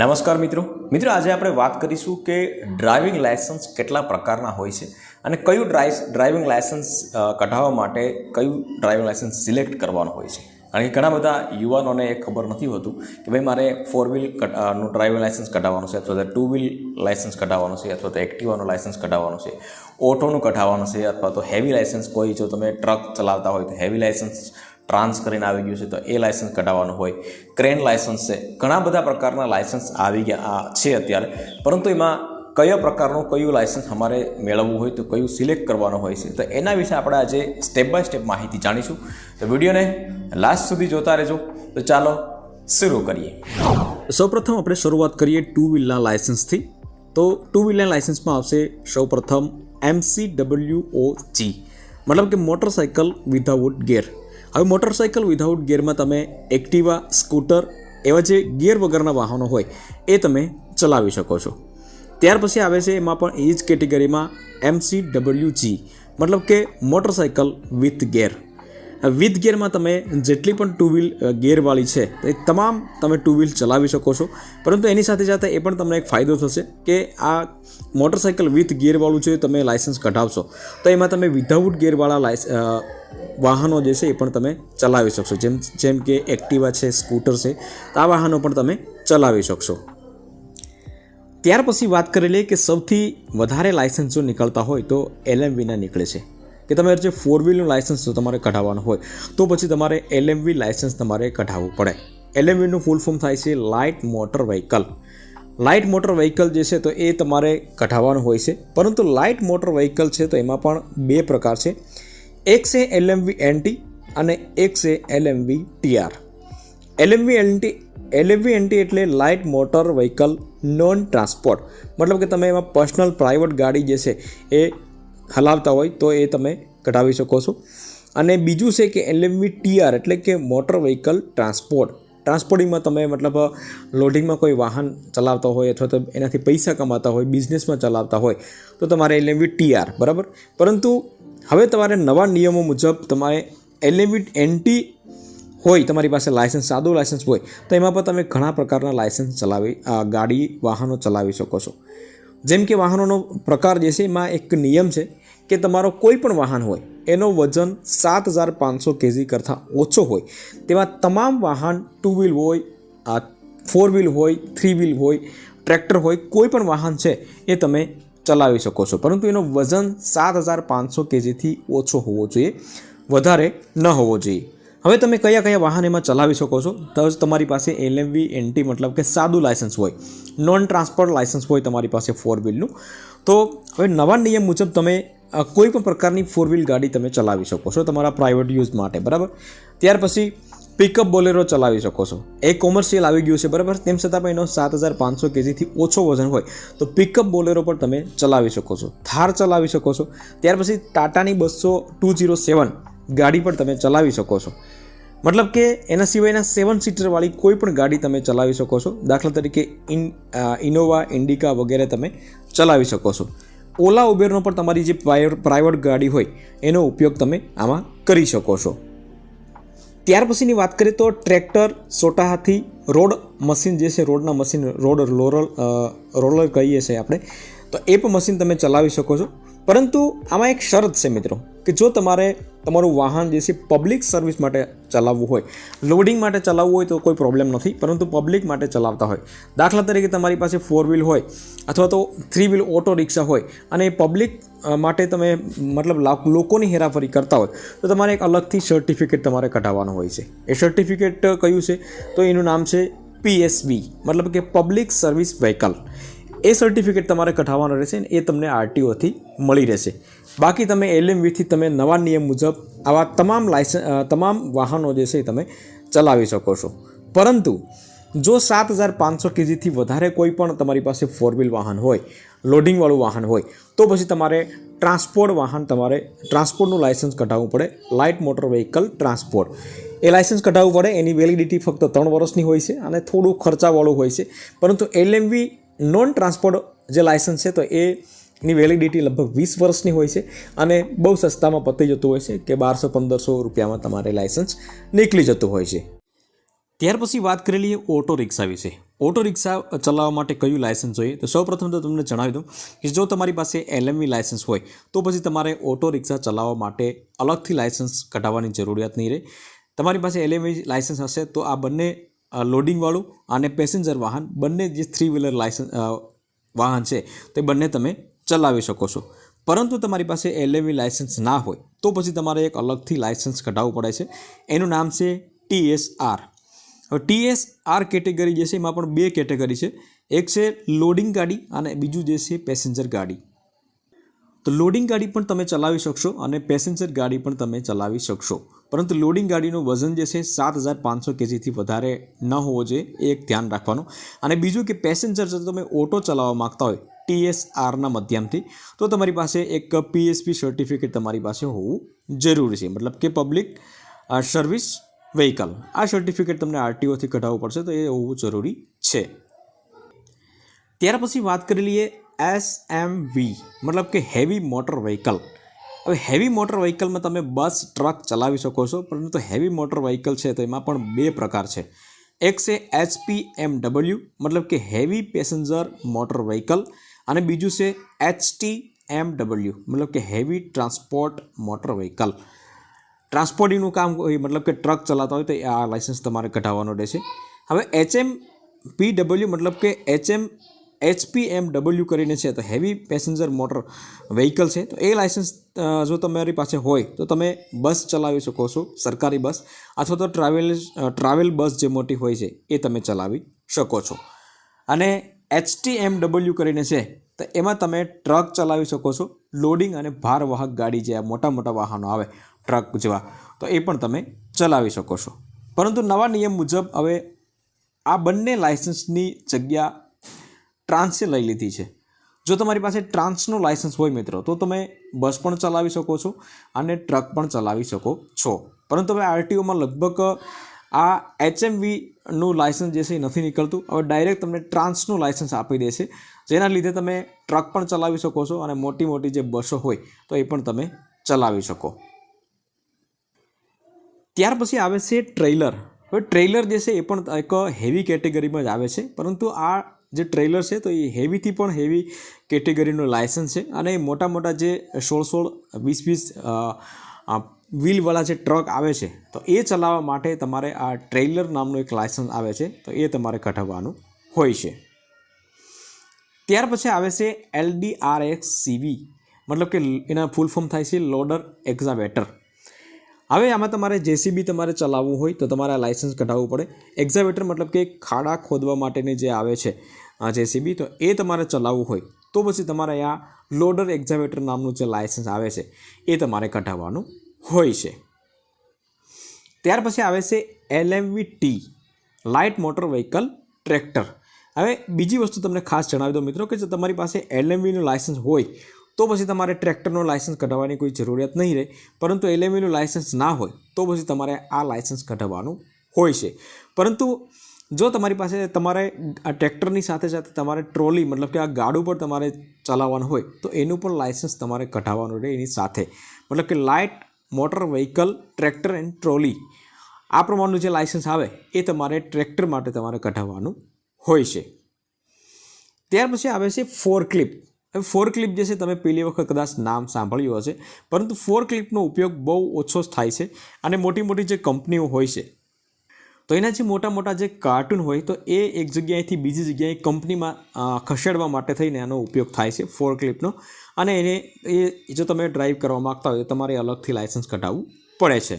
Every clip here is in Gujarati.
નમસ્કાર મિત્રો. મિત્રો, આજે આપણે વાત કરીશું કે ડ્રાઇવિંગ લાયસન્સ કેટલા પ્રકારના હોય છે અને કયું ડ્રાઇવ ડ્રાઇવિંગ લાયસન્સ કઢાવવા માટે કયું ડ્રાઇવિંગ લાયસન્સ સિલેક્ટ કરવાનું હોય છે. કારણ કે ઘણા બધા યુવાનોને એ ખબર નથી હોતું કે ભાઈ મારે ફોર વ્હીલનું ડ્રાઇવિંગ લાયસન્સ કઢાવવાનું છે અથવા તો ટુ વ્હીલ લાયસન્સ કઢાવવાનું છે અથવા તો એક્ટિવાનું લાયસન્સ કઢાવવાનું છે ઓટોનું કઢાવવાનું છે અથવા તો હેવી લાયસન્સ કોઈ જો તમે ટ્રક ચલાવતા હોય તો હેવી લાયસન્સ ટ્રાન્સ કરીને આવી ગયું છે, તો એ લાયસન્સ કઢાવવાનું હોય. ક્રેન લાયસન્સ છે. ઘણા બધા પ્રકારના લાયસન્સ આવી ગયા છે અત્યારે. પરંતુ એમાં કયા પ્રકારનું કયું લાયસન્સ અમારે મેળવવું હોય, તો કયું સિલેક્ટ કરવાનું હોય છે, તો એના વિશે આપણે આજે સ્ટેપ બાય સ્ટેપ માહિતી જાણીશું. તો વિડીયોને લાસ્ટ સુધી જોતા રહેજો. તો ચાલો શરૂ કરીએ. સૌપ્રથમ આપણે શરૂઆત કરીએ ટુ વ્હીલના લાયસન્સથી તો ટુ વ્હીલના લાયસન્સમાં આવશે સૌપ્રથમ એમસી ડબલ્યુ ઓ જી મતલબ કે મોટરસાઇકલ વિધાઉટ ગેર હવે મોટરસાઇકલ વિધાઉટ ગેરમાં તમે એક્ટિવા સ્કૂટર એવા જે ગિયર વગરના વાહનો હોય, એ તમે ચલાવી શકો છો. ત્યાર પછી આવે છે એમાં પણ એ જ કેટેગરીમાં એમસી ડબલ્યુ જી મતલબ કે મોટરસાઇકલ વિથ ગેર વિથ ગિયરમાં તમે જેટલી પણ ટુ વ્હીલ ગિયરવાળી છે એ તમામ તમે ટુ વ્હીલ ચલાવી શકો છો. પરંતુ એની સાથે સાથે એ પણ તમને એક ફાયદો થશે કે આ મોટરસાઇકલ વિથ ગિયરવાળું છે તમે લાઇસન્સ કઢાવશો. તો એમાં તમે વિધાઉટ ગિયરવાળા લાઇસ વાહનો જે છે એ પણ તમે ચલાવી શકશો. જેમ જેમ કે એક્ટિવા છે સ્કૂટર છે આ વાહનો પણ તમે ચલાવી શકશો. ત્યાર પછી વાત કરી લઈએ કે સૌથી વધારે લાઇસન્સ જો નીકળતા હોય તો એલએમવીના નીકળે છે. કે તમારે જે ફોર વ્હીલનું લાઇસન્સ તમારે કઢાવવાનું હોય, તો પછી તમારે એલએમવી લાઇસન્સ તમારે કઢાવવું પડે. એલએમવીનું ફૂલ ફોર્મ થાય છે light motor vehicle light motor vehicle જે છે તો એ તમારે કઢાવવાનું હોય છે, પરંતુ લાઇટ મોટર વ્હીકલ છે તો એમાં પણ બે પ્રકાર છે. એક છે એલએમવી એનટી અને એક છે LMV TR LMV NT LMV NT એટલે light motor vehicle non transport મતલબ કે તમે એમાં પર્સનલ પ્રાઇવેટ ગાડી જે છે એ હલાવતા હોય તો એ તમે કઢાવી શકો છો. અને બીજું છે કે એલએમવી ટીઆર એટલે કે મોટર વ્હીકલ ટ્રાન્સપોર્ટ. ટ્રાન્સપોર્ટિંગમાં તમે મતલબ લોડિંગમાં કોઈ વાહન ચલાવતા હોય અથવા તો એનાથી પૈસા કમાતા હોય, બિઝનેસમાં ચલાવતા હોય, તો તમારે એલએમવી ટીઆર, બરાબર? પરંતુ હવે તમારે નવા નિયમો મુજબ તમારે એલએમવી એનટી હોય, તમારી પાસે લાયસન્સ, સાદું લાયસન્સ હોય, તો એમાં પણ તમે ઘણા પ્રકારના લાયસન્સ ચલાવી ગાડી, વાહનો ચલાવી શકો છો. જેમ કે વાહનોનો પ્રકાર જે છે એમાં એક નિયમ છે કે તમારો કોઈ પણ વાહન હોય, એનો વજન સાત હજાર પાંચસો કેજી કરતાં ઓછો હોય. તેવા તમામ વાહન ટુ વ્હીલ હોય ફોર વ્હીલ હોય થ્રી વ્હીલ હોય ટ્રેક્ટર હોય, કોઈ પણ વાહન છે, એ તમે ચલાવી શકો છો. પરંતુ એનો વજન સાત હજાર પાંચસો કેજીથી ઓછો હોવો જોઈએ, વધારે ન હોવો જોઈએ. હવે તમે કયા કયા વાહન એમાં ચલાવી શકો છો? તો તમારી પાસે એલએમવી, એનટી મતલબ કે સાદું લાયસન્સ હોય. નોન ટ્રાન્સપોર્ટ લાયસન્સ હોય તમારી પાસે ફોર વ્હીલનું તો હવે નવા નિયમ મુજબ તમે કોઈ પણ પ્રકારની ફોર વ્હીલ ગાડી તમે ચલાવી શકો છો તમારા પ્રાઇવેટ યુઝ માટે, બરાબર? ત્યાર પછી પિકઅપ બોલેરો ચલાવી શકો છો. એ કોમર્શિયલ આવી ગયું છે, બરાબર? તેમ છતાં પણ એનો સાત હજાર પાંચસો કેજીથી ઓછો વજન હોય તો પિકઅપ બોલેરો પણ તમે ચલાવી શકો છો, થાર ચલાવી શકો છો. ત્યાર પછી ટાટાની બસો ટુ જીરો સેવન ગાડી પણ તમે ચલાવી શકો છો. મતલબ કે એના સિવાયના સેવન સીટરવાળી કોઈ પણ ગાડી તમે ચલાવી શકો છો. દાખલા તરીકે ઇન ઇનોવા ઇન્ડિકા વગેરે તમે ચલાવી શકો છો. ઓલા ઉબેરનો પણ તમારી જે પ્રાઇવેટ ગાડી હોય, એનો ઉપયોગ તમે આમાં કરી શકો છો. ત્યાર પછીની વાત કરીએ તો ટ્રેક્ટર સોટા હાથી રોડ મશીન જે છે, રોડના મશીન, રોડ રોલર રોલર કહીએ છીએ આપણે, તો એ પણ મશીન તમે ચલાવી શકો છો. પરંતુ આમાં એક શરત છે મિત્રો, કે જો તમારે, તમારું વાહન જે છે પબ્લિક સર્વિસ માટે ચલાવવું હોય. લોડિંગ માટે ચલાવવું હોય તો કોઈ પ્રોબ્લેમ નથી, પરંતુ પબ્લિક માટે ચલાવતા હોય. દાખલા તરીકે તમારી પાસે ફોર વ્હીલ હોય, અથવા તો થ્રી વ્હીલ ઓટો રિક્ષા હોય, અને પબ્લિક માટે તમે મતલબ લોકોની હેરાફરી કરતા હોય, તો તમારે એક અલગથી સર્ટિફિકેટ તમારે કઢાવવાનું હોય છે. એ સર્ટિફિકેટ કયું છે? તો એનું નામ છે પીએસવી મતલબ કે પબ્લિક સર્વિસ વ્હીકલ એ સર્ટિફિકેટ તમારે કઢાવવાનું રહેશે ને એ તમને આરટીઓથી મળી રહેશે. બાકી તમે એલએમવીથી તમે નવા નિયમ મુજબ આવા તમામ લાયસન્સ તમામ વાહનો જે છે તમે ચલાવી શકો છો. પરંતુ જો સાત હજાર પાંચસો કેજીથી વધારે કોઈ પણ તમારી પાસે ફોર વ્હીલ વાહન હોય લોડિંગવાળું વાહન હોય, તો પછી તમારે ટ્રાન્સપોર્ટ વાહન તમારે ટ્રાન્સપોર્ટનું લાયસન્સ કઢાવવું પડે. લાઇટ મોટર વ્હીકલ ટ્રાન્સપોર્ટ એ લાયસન્સ કઢાવવું પડે. એની વેલિડિટી ફક્ત ત્રણ વર્ષની હોય છે અને થોડું ખર્ચાવાળું હોય છે. પરંતુ એલએમવી નોન ટ્રાન્સપોર્ટ જે લાયસન્સ છે, તો એ ની વેલિડિટી લગભગ વીસ વર્ષની હોય છે અને બહુ સસ્તામાં પતી જતું હોય છે કે બારસો, પંદરસો રૂપિયામાં તમારે લાઇસન્સ નીકળી જતું હોય છે. ત્યાર પછી વાત કરી લઈએ ઓટો રિક્ષા વિશે. ઓટો રિક્ષા ચલાવવા માટે કયું લાયસન્સ જોઈએ? તો સૌપ્રથમ તો તમને જણાવી દઉં કે જો તમારી પાસે એલએમવી લાયસન્સ હોય, તો પછી તમારે ઓટો રિક્ષા ચલાવવા માટે અલગથી લાયસન્સ કઢાવવાની જરૂરિયાત નહીં રહે. તમારી પાસે એલએમવી લાયસન્સ હશે તો આ બંને લોડિંગવાળું અને પેસેન્જર વાહન બંને જે થ્રી વ્હીલર લાયસન્સ વાહન છે, તે બંને તમે ચલાવી શકો છો. પરંતુ તમારી પાસે એલએમવી લાયસન્સ ના હોય, તો પછી તમારે એક અલગથી લાયસન્સ કઢાવવું પડે છે. એનું નામ છે ટીએસઆર હવે ટીએસઆર કેટેગરી જે છે, એમાં પણ બે કેટેગરી છે. એક છે લોડિંગ ગાડી અને બીજું જે છે પેસેન્જર ગાડી. તો લોડિંગ ગાડી પણ તમે ચલાવી શકશો અને પેસેન્જર ગાડી પણ તમે ચલાવી શકશો. પરંતુ લોડિંગ ગાડીનું વજન જે છે, સાત હજાર પાંચસો કેજીથી વધારે ન હોવો જોઈએ, એ એક ધ્યાન રાખવાનું. અને બીજું કે પેસેન્જર જો તમે ઓટો ચલાવવા માગતા હોય ટીએસઆરના માધ્યમથી. તો તમારી પાસે એક પીએસપી સર્ટિફિકેટ તમારી પાસે હોવું જરૂરી છે. મતલબ કે પબ્લિક સર્વિસ વ્હીકલ આ સર્ટિફિકેટ તમને આરટીઓથી કઢાવવું પડશે, તો એ હોવું જરૂરી છે. ત્યાર પછી વાત કરી લઈએ એસ એમ વી મતલબ કે હેવી મોટર વ્હીકલ હવે હેવી મોટર વ્હીકલમાં તમે બસ ટ્રક ચલાવી શકો છો, પરંતુ હેવી મોટર વ્હીકલ છે, તો એમાં પણ બે પ્રકાર છે. એક છે એચપી એમ ડબલ્યુ મતલબ કે હેવી પેસેન્જર મોટર વ્હીકલ અને બીજું છે એચટી એમ ડબલ્યુ, મતલબ કે હેવી ટ્રાન્સપોર્ટ મોટર વ્હીકલ. ટ્રાન્સપોર્ટિંગનું કામ હોય મતલબ કે ટ્રક ચલાવતા હોય તો આ લાઇસન્સ તમારે કઢાવવાનો રહેશે. હવે એચએમ પી ડબલ્યુ મતલબ કે એચએમ એચપીએમ ડબલ્યુ કરીને છે, તો હેવી પેસેન્જર મોટર વ્હીકલ છે, તો એ લાઇસન્સ જો તમારી પાસે હોય, તો તમે બસ ચલાવી શકો છો, સરકારી બસ, અથવા તો ટ્રાવેલ ટ્રાવેલ બસ જે મોટી હોય છે, એ તમે ચલાવી શકો છો. અને એચટી એમ ડબલ્યુ કરીને છે, તો એમાં તમે ટ્રક ચલાવી શકો છો. લોડિંગ અને ભારવાહક ગાડી જે મોટા મોટા વાહનો આવે, ટ્રક જેવા, તો એ પણ તમે ચલાવી શકો છો. પરંતુ નવા નિયમ મુજબ હવે આ બંને લાયસન્સની જગ્યા ટ્રાન્સે લઈ લીધી છે. જો તમારી પાસે ટ્રાન્સનું લાયસન્સ હોય મિત્રો, તો તમે બસ પણ ચલાવી શકો છો અને ટ્રક પણ ચલાવી શકો છો. પરંતુ હવે આરટીઓમાં લગભગ આ એચએમવીનું લાયસન્સ જે છે એ નથી નીકળતું. હવે ડાયરેક્ટ તમને ટ્રાન્સનું લાયસન્સ આપી દેશે. જેના લીધે તમે ટ્રક પણ ચલાવી શકો છો અને મોટી મોટી જે બસો હોય તો એ પણ તમે ચલાવી શકો. ત્યાર પછી આવે છે ટ્રેલર હવે ટ્રેલર જે છે એ પણ એક હેવી કેટેગરીમાં જ આવે છે. પરંતુ આ જે ટ્રેલર છે તો એ હેવીથી પણ હેવી કેટેગરીનું લાયસન્સ છે. અને મોટા મોટા જે સોળ સોળ, વીસ વીસ વ્હીલવાળા જે ટ્રક આવે છે, તો એ ચલાવવા માટે તમારે આ ટ્રેલર નામનું એક લાયસન્સ આવે છે, તો એ તમારે કઢાવવાનું હોય છે. ત્યાર પછી આવે છે એલડીઆરએક્સ સીવી, મતલબ કે એના ફૂલ ફોર્મ થાય છે લોડર એક્ઝાવેટર. હવે આમાં તમારે જેસીબી તમારે ચલાવવું હોય, તો તમારે આ લાઇસન્સ કઢાવવું પડે. એક્ઝાવેટર મતલબ કે ખાડા ખોદવા માટેની જે આવે છે જેસીબી, તો એ તમારે ચલાવવું હોય. તો પછી તમારે આ લોડર એક્ઝાવેટર નામનું જે લાયસન્સ આવે છે, એ તમારે કઢાવવાનું હોય છે. ત્યાર પછી આવે છે LMV T, light motor vehicle tractor. હવે બીજી વસ્તુ તમને ખાસ જણાવી દો મિત્રો કે જો તમારી પાસે એલએમવીનું લાઇસન્સ હોય, તો પછી તમારે ટ્રેક્ટરનું લાઇસન્સ કઢાવવાની કોઈ જરૂરિયાત નહીં રહે. પરંતુ એલએમવીનું લાઇસન્સ ના હોય, તો પછી તમારે આ લાઇસન્સ કઢાવવાનું હોય છે. પરંતુ જો તમારી પાસે તમારે આ ટ્રેક્ટરની સાથે સાથે તમારે ટ્રોલી, મતલબ કે આ ગાડું પર તમારે ચલાવવાનું હોય, તો એનું પણ લાઇસન્સ તમારે કઢાવવાનું રહે એની સાથે. મતલબ કે light motor vehicle, tractor and trolley. આ પ્રમાણનું જે લાયસન્સ આવે, એ તમારે ટ્રેક્ટર માટે તમારે કઢાવવાનું હોય છે. ત્યાર પછી આવે છે ફોર ક્લિપ હવે ફોર ક્લિપ જે છે, તમે પહેલી વખત કદાચ નામ સાંભળ્યું હશે, પરંતુ ફોર ક્લિપનો ઉપયોગ બહુ ઓછો થાય છે અને મોટી મોટી જે કંપનીઓ હોય છે તો એના જે મોટા મોટા જે કાર્ટૂન હોય, તો એ એક જગ્યાએથી બીજી જગ્યાએ કંપનીમાં ખસેડવા માટે થઈને એનો ઉપયોગ થાય છે ફોર ક્લિપનો અને એને, એ જો તમે ડ્રાઈવ કરવા માગતા હોય તો તમારે અલગથી લાઇસન્સ કઢાવવું પડે છે.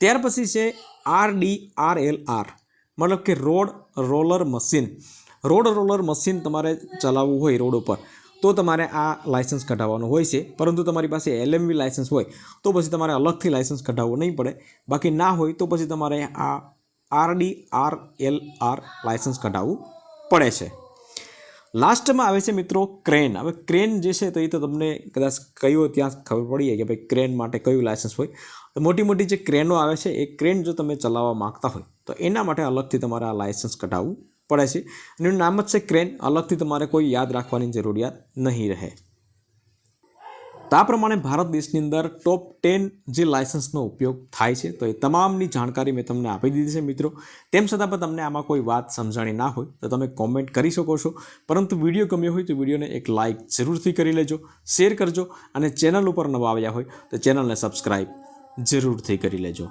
ત્યાર પછી છે R D R L R. મતલબ કે road roller machine. Road roller machine તમારે ચલાવવું હોય રોડ ઉપર, તો તમારે આ લાઇસન્સ કઢાવવાનું હોય છે. પરંતુ તમારી પાસે એલએમવી લાઇસન્સ હોય, તો પછી તમારે અલગથી લાઇસન્સ કઢાવવું નહીં પડે. બાકી ના હોય તો પછી તમારે આ RD R L R licence કઢાવવું પડે છે. લાસ્ટમાં આવે છે મિત્રો ક્રેન. હવે ક્રેન જે છે તો એ તો તમને કદાચ કયો ત્યાં ખબર પડી જાય કે ભાઈ ક્રેન માટે કયું લાયસન્સ હોય. મોટી મોટી જે ક્રેનો આવે છે, એ ક્રેન જો તમે ચલાવવા માગતા હોય, તો એના માટે અલગથી તમારે આ લાયસન્સ કઢાવવું પડે છે. એનું નામ જ છે ક્રેન. અલગથી તમારે કોઈ યાદ રાખવાની જરૂરિયાત નહીં રહે. તો પ્રમાણે ભારત દેશની અંદર ટોપ ટેન જે લાયસન્સનો ઉપયોગ થાય છે, તો એ તમામની જાણકારી મેં તમને આપી દીધી છે મિત્રો. તેમ છતાં પણ તમને આમાં કોઈ વાત સમજાણી ના હોય, તો તમે કોમેન્ટ કરી શકો છો. પરંતુ વીડિયો ગમ્યો હોય તો વિડીયોને એક લાઇક જરૂરથી કરી લેજો શેર કરજો અને ચેનલ ઉપર નવા આવ્યા હોય તો ચેનલને સબસ્ક્રાઈબ જરૂરથી કરી લેજો.